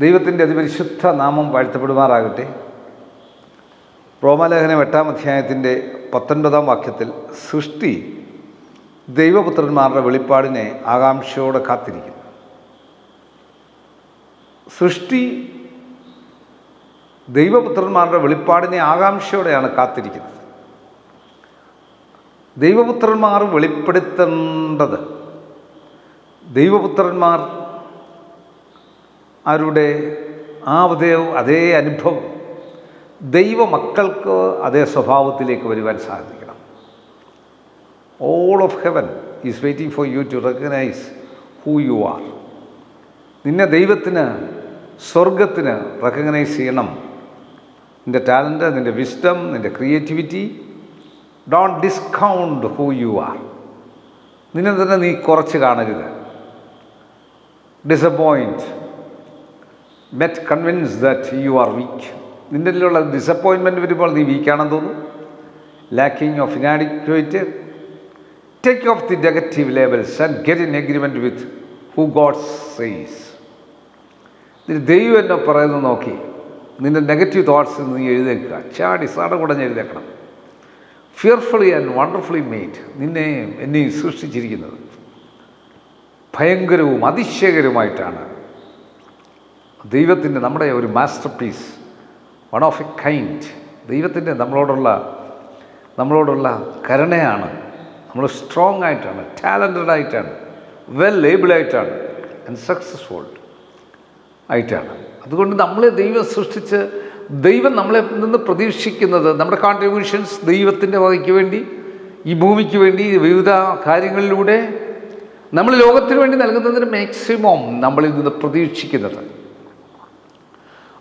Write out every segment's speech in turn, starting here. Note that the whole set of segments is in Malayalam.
ദൈവത്തിന്റെ അതിപരിശുദ്ധ നാമം വാഴ്ത്തപ്പെടുമാറാകട്ടെ. റോമാലേഖനം എട്ടാം അധ്യായത്തിന്റെ പത്തൊൻപതാം വാക്യത്തിൽ സൃഷ്ടി ദൈവപുത്രന്മാരുടെ വെളിപ്പാടിനെ ആകാംക്ഷയോടെ കാത്തിരിക്കുന്നു. സൃഷ്ടി ദൈവപുത്രന്മാരുടെ വെളിപ്പാടിനെ ആകാംക്ഷയോടെയാണ് കാത്തിരിക്കുന്നത്. ദൈവപുത്രന്മാർ വെളിപ്പെടുത്തേണ്ടത് ദൈവപുത്രന്മാർ അവരുടെ ആ അതേ അതേ അനുഭവം. ദൈവമക്കൾക്ക് അതേ സ്വഭാവത്തിലേക്ക് വരുവാൻ സാധിക്കണം. All of heaven is waiting for you to recognise who you are നിന്നെ ദൈവത്തിന് സ്വർഗത്തിന് റെക്കഗ്നൈസ് ചെയ്യണം. നിന്റെ ടാലന്റ് നിന്റെ വിസ്ഡം നിന്റെ creativity don't discount who you are നിന്നെ തന്നെ നീ കുറച്ച് കാണരുത്. Disappointment convince that you are weak നിന്റെ ഉള്ള ഡിസപ്പോയിൻമെന്റ് വരുമ്പോൾ നീ വീക്കാണെന്ന് തോന്നും lacking of inadequate take off the negative labels and get in agreement with who God says ഇതിന് ദൈവം എന്നെ പറയുന്നത് നോക്കി. നിന്റെ നെഗറ്റീവ് തോട്ട്സ് നീ എഴുതേക്കുക. ചാടി സാട കുടഞ്ഞ് എഴുതേക്കണം. ഫിയർഫുള്ളി ആൻഡ് വണ്ടർഫുള്ളി മെയ്ഡ് നിന്നെ എന്നെ സൃഷ്ടിച്ചിരിക്കുന്നത്. ഭയങ്കരവും അതിശയകരവുമായിട്ടാണ്. ദൈവത്തിന്റെ നമ്മുടെ ഒരു masterpiece one of a kind ദൈവത്തിന്റെ നമ്മളോടുള്ള നമ്മളോടുള്ള കരുണയാണ്. നമ്മൾ സ്ട്രോങ് ആയിട്ടാണ് ടാലന്റഡ് ആയിട്ടാണ് വെൽ ആയിട്ടാണ് ആൻഡ് സക്സസ്ഫുൾ ആയിട്ടാണ്. അതുകൊണ്ട് നമ്മളെ ദൈവം സൃഷ്ടിച്ച് ദൈവം നമ്മളെ നിന്ന് പ്രതീക്ഷിക്കുന്നത് നമ്മുടെ കോൺട്രിബ്യൂഷൻസ് ദൈവത്തിന്റെ വകയ്ക്ക് വേണ്ടി ഈ ഭൂമിക്ക് വേണ്ടി വിവിധ കാര്യങ്ങളിലൂടെ നമ്മൾ ലോകത്തിന് വേണ്ടി നൽകുന്നതിന് മാക്സിമം നമ്മളിൽ നിന്ന് പ്രതീക്ഷിക്കുന്നത്.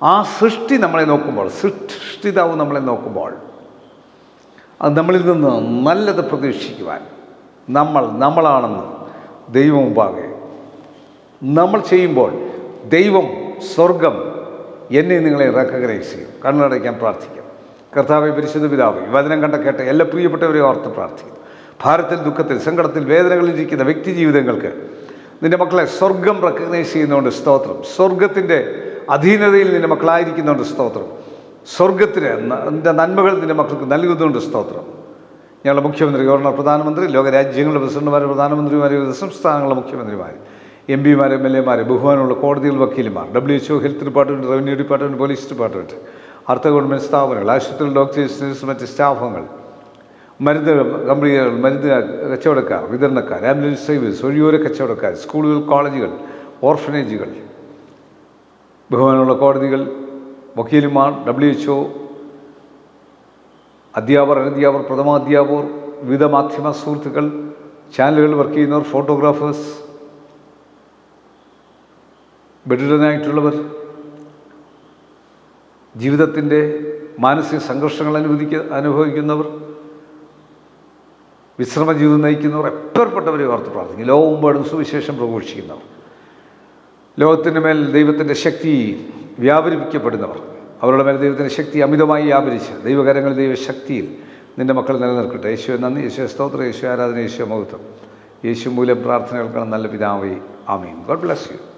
ആ സൃഷ്ടി നമ്മളെ നോക്കുമ്പോൾ സൃഷ്ടിതാവ് നമ്മളെ നോക്കുമ്പോൾ അത് നമ്മളിൽ നിന്ന് നല്ലത് പ്രതീക്ഷിക്കുവാൻ നമ്മൾ നമ്മളാണെന്ന് ദൈവം മുമ്പാകെ നമ്മൾ ചെയ്യുമ്പോൾ ദൈവം സ്വർഗം എന്നെ നിങ്ങളെ റെക്കഗ്നൈസ് ചെയ്യും. കണ്ണടയ്ക്കാൻ പ്രാർത്ഥിക്കും. കർത്താവ് പരിശുദ്ധ പിതാവ് വചനം കണ്ട കേട്ട എല്ലാ പ്രിയപ്പെട്ടവരെ ഓർത്ത് പ്രാർത്ഥിക്കുന്നു. ഭാരത്തിൽ ദുഃഖത്തിൽ സങ്കടത്തിൽ വേദനകളിൽ ഇരിക്കുന്ന വ്യക്തി ജീവിതങ്ങൾക്ക് നിന്റെ മക്കളെ സ്വർഗം റെക്കഗ്നൈസ് ചെയ്യുന്നതുകൊണ്ട് സ്തോത്രം. സ്വർഗത്തിന്റെ അധീനതയിൽ നിന്റെ മക്കളായിരിക്കുന്നുണ്ട് സ്തോത്രം. സ്വർഗത്തിന് എന്റെ നന്മകൾ നിന്റെ മക്കൾക്ക് നൽകുന്നുണ്ട് സ്തോത്രം. ഞങ്ങളുടെ മുഖ്യമന്ത്രി ഗവർണർ പ്രധാനമന്ത്രി ലോകരാജ്യങ്ങളുടെ പ്രസിഡന്റുമാർ പ്രധാനമന്ത്രിമാർ വിവിധ സംസ്ഥാനങ്ങളുടെ മുഖ്യമന്ത്രിമാർ എം പിമാർ എം എൽ എമാർ ബഹുമാനമുള്ള കോടതികൾ വക്കീലുമാർ W H O health department revenue department police department അർത്ഥ ഗവൺമെന്റ് സ്ഥാപനങ്ങൾ ആശുപത്രികൾ ഡോക്ടേഴ്സ് മറ്റ് സ്റ്റാഫുകൾ മരുന്ന് കമ്പനികൾ മരുന്ന് കച്ചവടക്കാർ വിതരണക്കാർ ആംബുലൻസ് സർവീസ് ഒഴിയോര കച്ചവടക്കാർ സ്കൂളുകൾ കോളേജുകൾ ഓർഫനേജുകൾ ബഹുമാനമുള്ള കോടതികൾ വക്കീലുമാർ ഡബ്ല്യു എച്ച് ഒ അധ്യാപകർ അനധ്യാപകർ പ്രഥമാധ്യാപകർ വിവിധ മാധ്യമ സുഹൃത്തുക്കൾ ചാനലുകളിൽ വർക്ക് ചെയ്യുന്നവർ ഫോട്ടോഗ്രാഫേഴ്സ് ബെഡിഡനായിട്ടുള്ളവർ ജീവിതത്തിന്റെ മാനസിക സംഘർഷങ്ങൾ അനുവദിക്ക അനുഭവിക്കുന്നവർ വിശ്രമ ജീവിതം നയിക്കുന്നവർ എപ്പോഴപ്പെട്ടവരെ ഓർത്ത് പ്രാർത്ഥിക്കും ലോകമെമ്പാടും സുവിശേഷം പ്രഘോഷിക്കുന്നവർ. ലോകത്തിന്റെ മേൽ ദൈവത്തിന്റെ ശക്തി വ്യാപരിപ്പിക്കപ്പെടുന്നവർ. അവരുടെ മേൽ ദൈവത്തിന്റെ ശക്തി അമിതമായി വ്യാപരിച്ച് ദൈവകരങ്ങൾ ദൈവശക്തിയിൽ നിന്റെ മക്കൾ നിലനിൽക്കട്ടെ. യേശു നന്ദി. യേശു സ്തോത്രം. യേശു ആരാധന. യേശു മഹത്വം. യേശു മൂലം പ്രാർത്ഥനകൾക്കാണ് നല്ല പിതാവേ. ആമീൻ. God bless you.